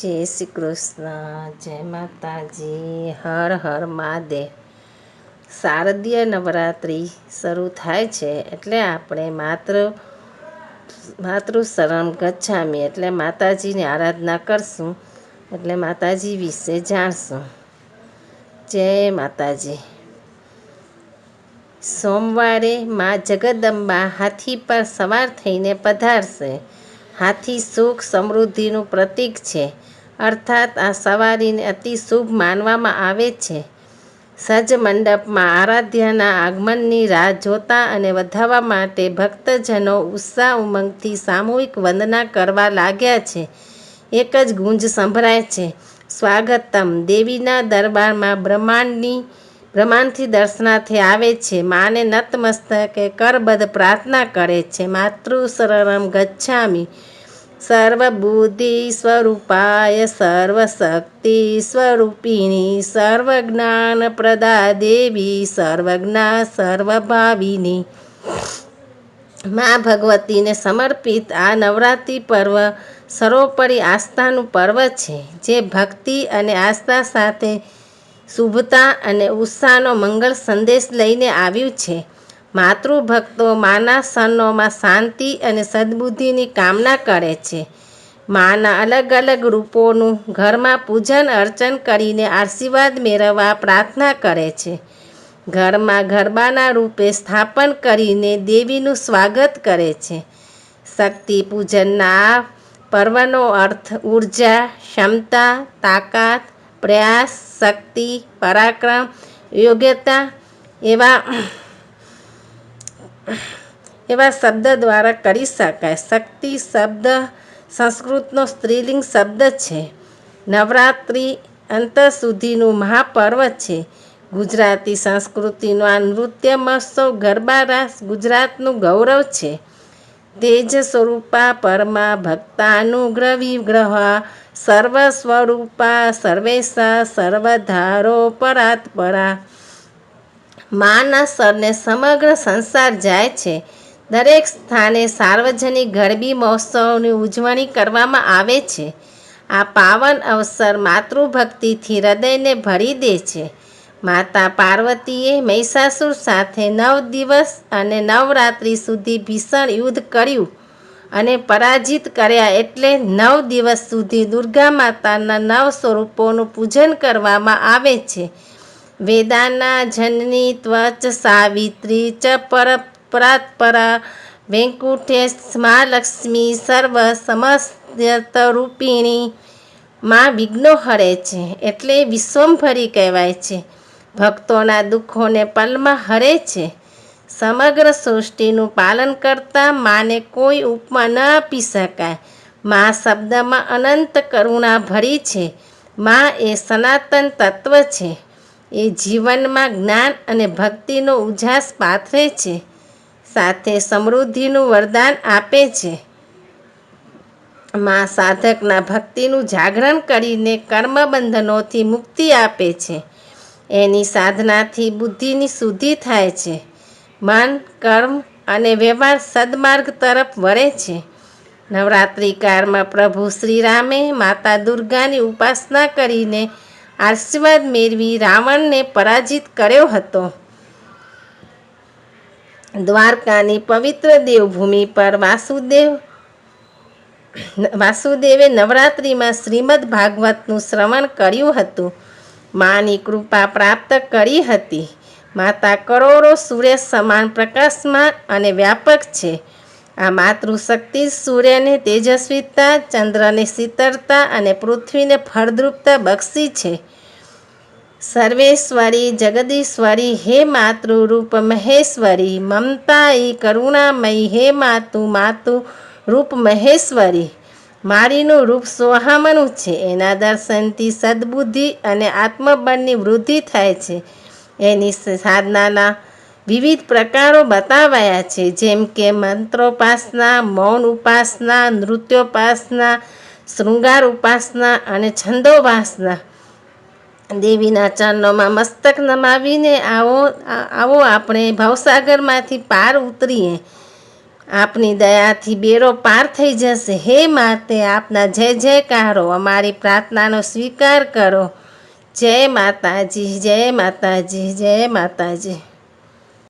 જય શ્રી કૃષ્ણ, જય માતાજી, હર હર મહાદેવ. શારદીય નવરાત્રિ શરૂ થાય છે એટલે આપણે માત્ર માતૃ શરમ ગચ્છામી એટલે માતાજીની આરાધના કરશું, એટલે માતાજી વિશે જાણશું. જય માતાજી. સોમવારે મા જગદંબા હાથી પર સવાર થઈને પધારશે. હાથી સુખ સમૃદ્ધિનું પ્રતીક છે. અર્થાત આ સવારીને અતિ શુભ માનવામાં આવે છે. સજ મંડપમાં આરાધ્યના આગમનની રાહ જોતા અને વધાવવા માટે ભક્તજનો ઉત્સાહ ઉમંગથી સામૂહિક વંદના કરવા લાગ્યા છે. એક જ ગુંજ સંભળાય છે. સ્વાગતમ દેવીના દરબારમાં બ્રહ્માંડની, બ્રહ્માંડથી દર્શનાર્થે આવે છે. માને નતમસ્તકે કરબદ્ધ પ્રાર્થના કરે છે. માતૃ શરણમ ગચ્છામી. સર્વબુદ્ધિ સ્વરૂપાય સર્વશક્તિ સ્વરૂપિણી સર્વજ્ઞાન પ્રદા દેવી સર્વજ્ઞા સર્વભાવિની મા ભગવતીને સમર્પિત આ નવરાત્રિ પર્વ સર્વોપરી આસ્થાનું પર્વ છે, જે ભક્તિ અને આસ્થા સાથે શુભતા અને ઉત્સાહનો મંગળ સંદેશ લઈને આવ્યું છે. માતૃભક્તો માના સનોમાં શાંતિ અને સદબુદ્ધિની કામના કરે છે. માના અલગ અલગ રૂપોનું ઘરમાં પૂજન અર્ચન કરીને આશીર્વાદ મેળવવા પ્રાર્થના કરે છે. ઘરમાં ગરબાના રૂપે સ્થાપન કરીને દેવીનું સ્વાગત કરે છે. શક્તિ પૂજનના આ પર્વનો અર્થ ઊર્જા, ક્ષમતા, તાકાત, પ્રયાસ, શક્તિ, પરાક્રમ, યોગ્યતા એવા એવા શબ્દ દ્વારા કરી શકાય. શક્તિ શબ્દ સંસ્કૃતનો સ્ત્રીલિંગ શબ્દ છે. નવરાત્રિ અંત સુધીનું મહાપર્વ છે. ગુજરાતી સંસ્કૃતિનો આ નૃત્ય મહોત્સવ ગરબા રાસ ગુજરાતનું ગૌરવ છે. તેજ સ્વરૂપા પરમા ભક્તાનુગ્રહ વિગ્રહ સર્વ સ્વરૂપા સર્વેશા સર્વધારો પરાત્પરા માના સરને સમગ્ર સંસાર જાય છે. દરેક સ્થાને સાર્વજનિક ગરબી મહોત્સવની ઉજવણી કરવામાં આવે છે. આ પાવન અવસર માતૃભક્તિથી હૃદયને ભરી દે છે. માતા પાર્વતીએ મહિષાસુર સાથે નવ દિવસ અને નવરાત્રિ સુધી ભીષણ યુદ્ધ કર્યું અને પરાજિત કર્યા એટલે નવ દિવસ સુધી દુર્ગા માતાના નવ સ્વરૂપોનું પૂજન કરવામાં આવે છે. વેદાના જનની ત્વચ સાવિત્રી ચ પર પરાત્પરા. વેંકુટેશ મહાલક્ષ્મી સર્વ સમસ્ત રૂપિણી. માં વિઘ્નો હરે છે એટલે વિશ્વંભરી કહેવાય છે. ભક્તોના દુઃખોને પલમાં હરે છે. સમગ્ર સૃષ્ટિનું પાલન કરતા માને કોઈ ઉપમા ન આપી શકાય. મા શબ્દમાં અનંત કરુણા ભરી છે. મા એ સનાતન તત્વ છે. એ જીવનમાં જ્ઞાન અને ભક્તિનો ઉજાસ પાથરે છે. સાથે સમૃદ્ધિનું વરદાન આપે છે. મા સાધકના ભક્તિનું જાગરણ કરીને કર્મબંધનોથી મુક્તિ આપે છે. એની સાધનાથી બુદ્ધિની શુદ્ધિ થાય છે. મન, કર્મ અને વ્યવહાર સદમાર્ગ તરફ વળે છે. નવરાત્રિકાળમાં પ્રભુ શ્રીરામે માતા દુર્ગાની ઉપાસના કરીને આશીર્વાદ મેળવી રાવણને પરાજિત કર્યો હતો. દ્વારકાની પવિત્ર દેવભૂમિ પર વાસુદેવ, વાસુદેવે નવરાત્રિમાં શ્રીમદ ભાગવતનું શ્રવણ કર્યું હતું. માની કૃપા પ્રાપ્ત કરી હતી. માતા કરોડો સૂર્ય સમાન પ્રકાશમાં અને વ્યાપક છે. આ માતૃશક્તિ સૂર્યને તેજસ્વીતા, ચંદ્રને શીતળતા અને પૃથ્વીને ફળદ્રુપતા બક્ષી છે. સર્વેશ્વરી, જગદીશ્વરી, હે માતૃરૂપ મહેશ્વરી, મમતાઈ, કરુણામયી, હે માતુ માતુ રૂપ મહેશ્વરી. મારીનું રૂપ સોહામણું છે. એના દર્શનથી સદબુદ્ધિ અને આત્મબળની વૃદ્ધિ થાય છે. એની સાધનાના વિવિધ પ્રકારો બતાવાયા છે, જેમ કે મંત્રોપાસના મૌન ઉપાસના નૃત્યોપાસના શૃંગાર ઉપાસના અને છંદોપાસના. દેવીના ચરણોમાં મસ્તક નમાવીને આવો આવો આપણે ભવસાગરમાંથી પાર ઉતરીએ. આપની દયાથી બેરો પાર થઈ જશે. હે માતે, આપના જય જયકારો, અમારી પ્રાર્થનાનો સ્વીકાર કરો. જય માતાજી જય માતાજી જય માતાજી.